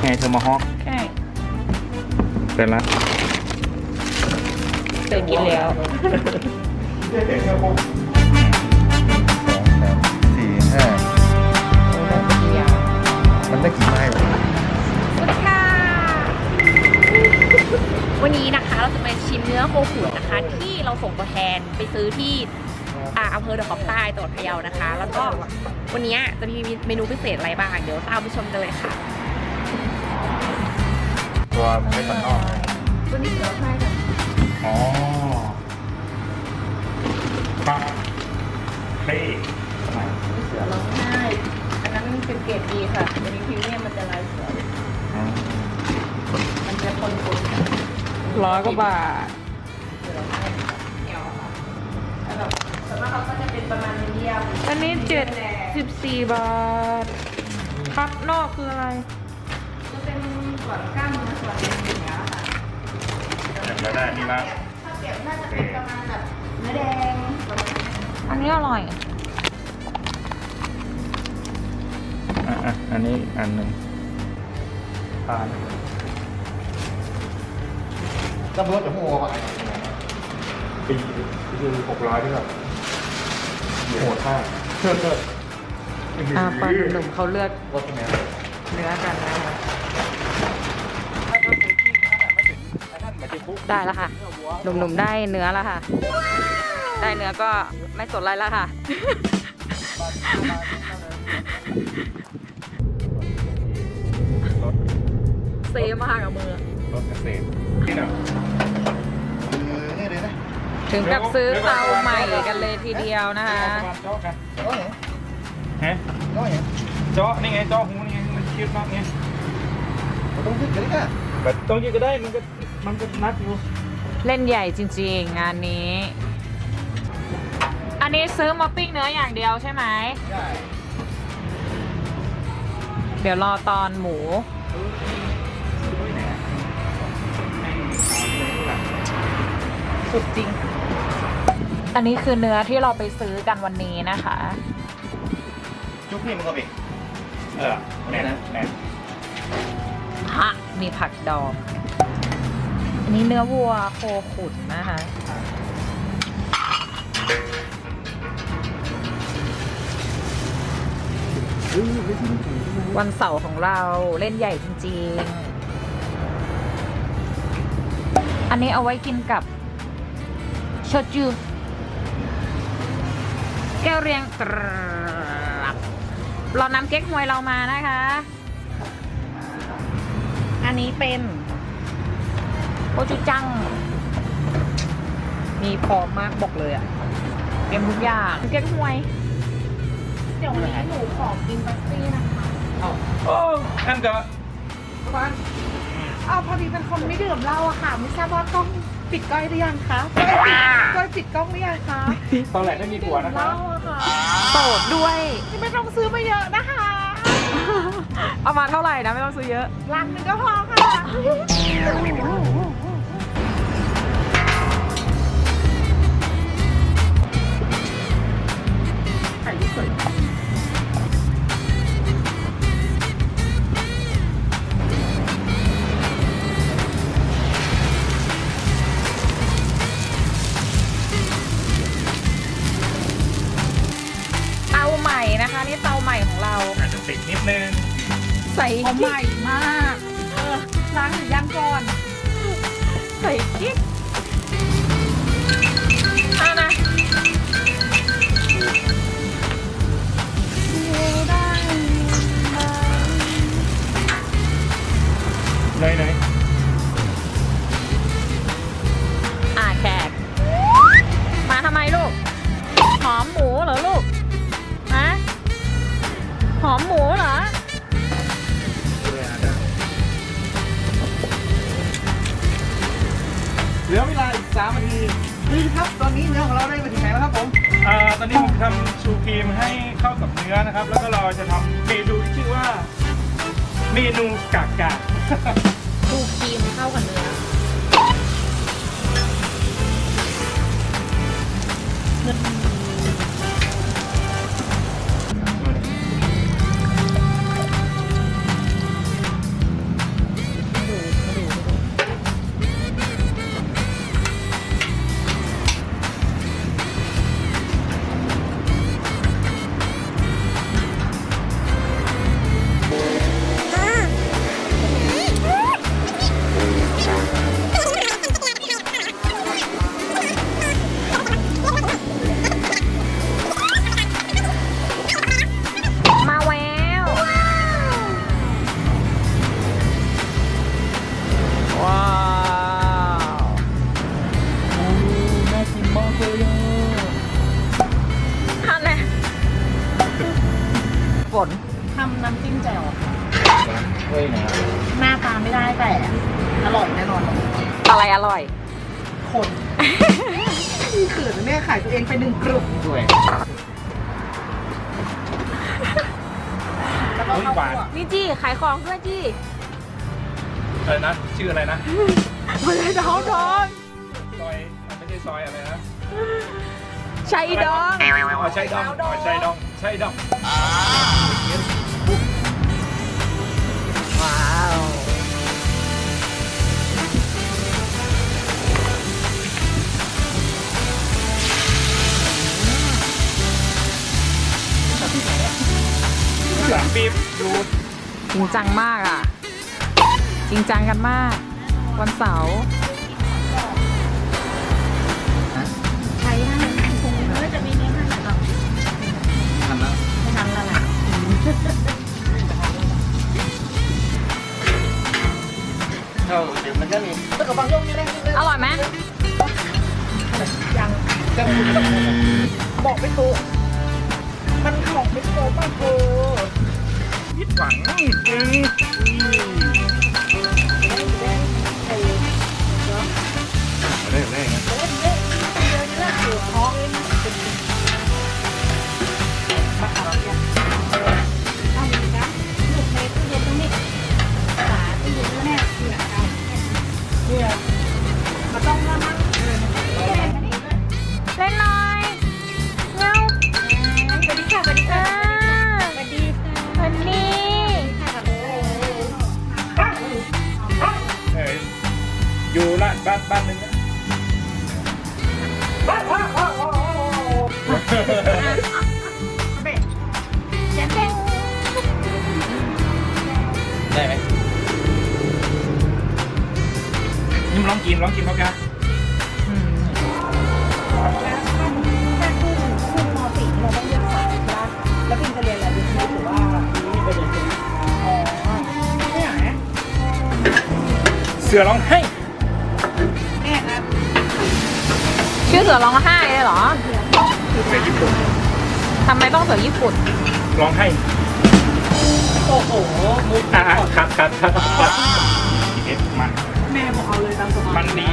ไงเทอร์มาฮอกใช่เป็นละเคยกินแล้วสี่ห้ามันได้กี่ไม้วะสวัสดีค่ะ วันนี้นะคะเราจะมาชิมเนื้อโคขุนนะคะ ที่เราส่งตัวแทนไปซื้อที่อ่าอำเภอดอกคำใต้จังหวัดพะเยานะคะ แล้วก็วันนี้จะมีเมนูพิเศษอะไรบ้าง เดี๋ยวตามไปชมกันเลยค่ะ ตัวไม่ตัดนอกตัวนี้เสือให้ค่ะอ๋อครับเฮ้ยทำไมเสือร้องไห้อันนั้นเป็นเกรดดีค่ะอันนี้พรีเมียมมันจะลายเสืออ๋อมันจะคนคนร้อยกว่าบาทเสือร้องไห้เกี่ยวค่ะแล้วแบบส่วนมากเขาก็จะเป็นประมาณมีเดียมอันนี้เจ็ดสิบสี่บาท ครับนอกคืออะไร จะเป็นส่วนกล้ามเนื้อ ส่วนอย่างเงี้ยค่ะอยากจะได้นี่ละถ้าเปรียบน่าจะเป็นประมาณแบบเนื้อแดงประมาณนี้อันนี้อร่อย อะอะอันนี้อีกอันหนึ่งทานตำรวจจะหัวป่ะปีคือหกร้อยที่แบบโหดท่าอ่าปลาหนุ่มๆเขาเลือกรถตรงนี้เนื้อกันนะคะ ได้แล้วค่ะ หนุ่มๆได้เนื้อแล้วค่ะ ได้เนื้อก็ไม่สนอะไรแล้วค่ะ รถเซมากกับมือ รถเกษตรนี่นะคือนี่เลยนะถึงกับซื้อเตาใหม่กันเลยทีเดียวนะคะ เจาะกันน้อยเหรอฮะน้อยเหรอเจาะนี่ไงเจาะหูนี่ไงมันคิดมากไงมันต้องยึดเลยนะแบบตรงนี้ก็ได้มันก็ มันก็นัดอยู่เล่นใหญ่จริงๆ งานนี้ อันนี้ซื้อมาปิ้งเนื้ออย่างเดียวใช่ไหม ใช่เดี๋ยวรอตอนหมู สุดจริง อันนี้คือเนื้อที่เราไปซื้อกันวันนี้นะคะ จุ๊บนี่มันก็เป็นเออแน่นแน่นฮะมีผักดอง อันนี้เนื้อวัวโคขุนนะคะ วันเสาร์ของเราเล่นใหญ่จริง ๆ อันนี้เอาไว้กินกับโชจูแก้วเรียงกรับเรานำเก๊กฮวยเรามานะคะ อันนี้เป็น โคจูจัง มีพร้อมมากบอกเลยอะเตรียมทุกอย่างเก๊กฮวย เดี๋ยววันนี้หนูขอกินแป๊บซี่นะคะ โอ้อันก็อ้าวพอดีเป็นคนไม่ดื่มเหล้าอะค่ะ ไม่ทราบว่ากล้องปิดก้อยหรือยังคะก้อยปิดกล้องหรือยังคะตอนแรกไม่มีผัวนะคเหรับล้าอะค่ะโสดด้วย ไม่ต้องซื้อมาเยอะนะคะเอามาเท่าไหร่นะไม่ต้องซื้อเยอะ ลังหนึงก็พอค่ะ ติดนิดนึง ใส่เอาใหม่มาก เออล้างหรือยังก่อน ใส่กิ๊ก อนนี้เนื้อของเราได้ไปถึงไหนแล้วครับผมอ่าตอนนี้ผมทำชูครีมให้เข้ากับเนื้อนะครับ แล้วก็เราจะทำเมนูที่ชื่อว่า เมนูกากกาก ทำน้ำจิ้มแจ่วค่ะเฮ้ยนะหน้าตาไม่ได้แต่อร่อยแน่นอนอะไรอร่อย คนเกิดแม่ขายตัวเองไปหนึ่งกลุ่มด้วยแล้วก็เฮ้ยข้าวหวานคั่วนี่จี้ขายของด้วยจี้อะไรนะ ชื่ออะไรนะไม่ได้ท้องท้องซอยมันไม่ใช่ซอยอะไรนะชัยดองอ๋อใช่ดองอ๋อใช่ดองใช่ดองว้าวสามปีดูจริงจังมากอะ จริงจังกันมาก วันเสาร์ บอกไม่ถูกมันของไม่โตป่ะเธอผิดหวังนิดนึง อยู่ละบ้านบ้านหนึงนะได้ไหมนี่มันลองกินลองกินเขากันอืมแล้วถ้าถ้าขึ้นขึ้นม .4 เราต้องเลือกสายใช่ปะแล้วพิมจะเรียนอะไรวิทย์หรือว่านี่ไปเรียนอ๋อไม่อยากนะเสือร้องไห้ ชื่อเสือร้องไห้เลยเหรอเสือญี่ปุ่นทำไมต้องเสือญี่ปุ่น ร้องไห้ โอ้โหอ่าคัดคัดคัดคัดเอ็ดมันแม่บอกเอาเลยตามสบายมันดี